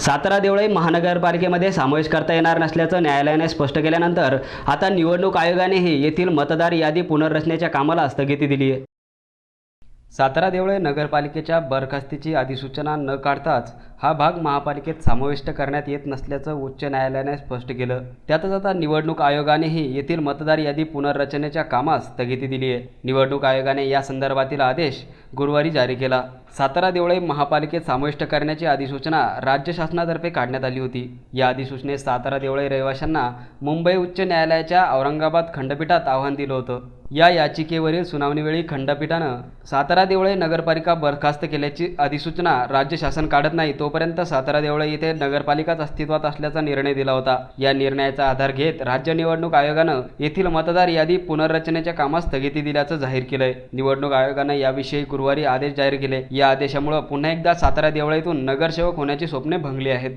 सातारा देवळे महानगरपालिकेमध्ये समावेश करता येणार नसल्याचं न्यायालयाने स्पष्ट केल्यानंतर आता निवडणूक आयोगानेही येथील मतदार यादी पुनर्रचनेच्या कामाला स्थगिती दिली आहे. सातारा देवळे नगरपालिकेच्या बरखास्तीची अधिसूचना न काढताच हा भाग महापालिकेत समाविष्ट करण्यात येत नसल्याचं उच्च न्यायालयाने स्पष्ट केलं. त्यातच आता निवडणूक आयोगानेही येथील मतदार यादी पुनर्रचनेच्या कामास स्थगिती दिली आहे. निवडणूक आयोगाने या संदर्भातील आदेश गुरुवारी जारी केला. सातारा देवळे महापालिकेत समाविष्ट करण्याची अधिसूचना राज्य शासनातर्फे काढण्यात आली होती. या अधिसूचनेत सातारा देवळे रहिवाशांना मुंबई उच्च न्यायालयाच्या औरंगाबाद खंडपीठात आव्हान दिलं होतं. या याचिकेवरील सुनावणीवेळी खंडपीठानं सातारा देवळे नगरपालिका बरखास्त केल्याची अधिसूचना राज्य शासन काढत नाही तोपर्यंत सातारा देवळे येथे नगरपालिकाच अस्तित्वात असल्याचा निर्णय दिला होता. या निर्णयाचा आधार घेत राज्य निवडणूक आयोगानं येथील मतदार यादी पुनर्रचनेच्या कामास स्थगिती दिल्याचं जाहीर केलंय. निवडणूक आयोगानं याविषयी गुरुवारी आदेश जाहीर केले. या आदेशामुळे पुन्हा एकदा सातारा देवळेतून नगरसेवक होण्याची स्वप्ने भंगली आहेत.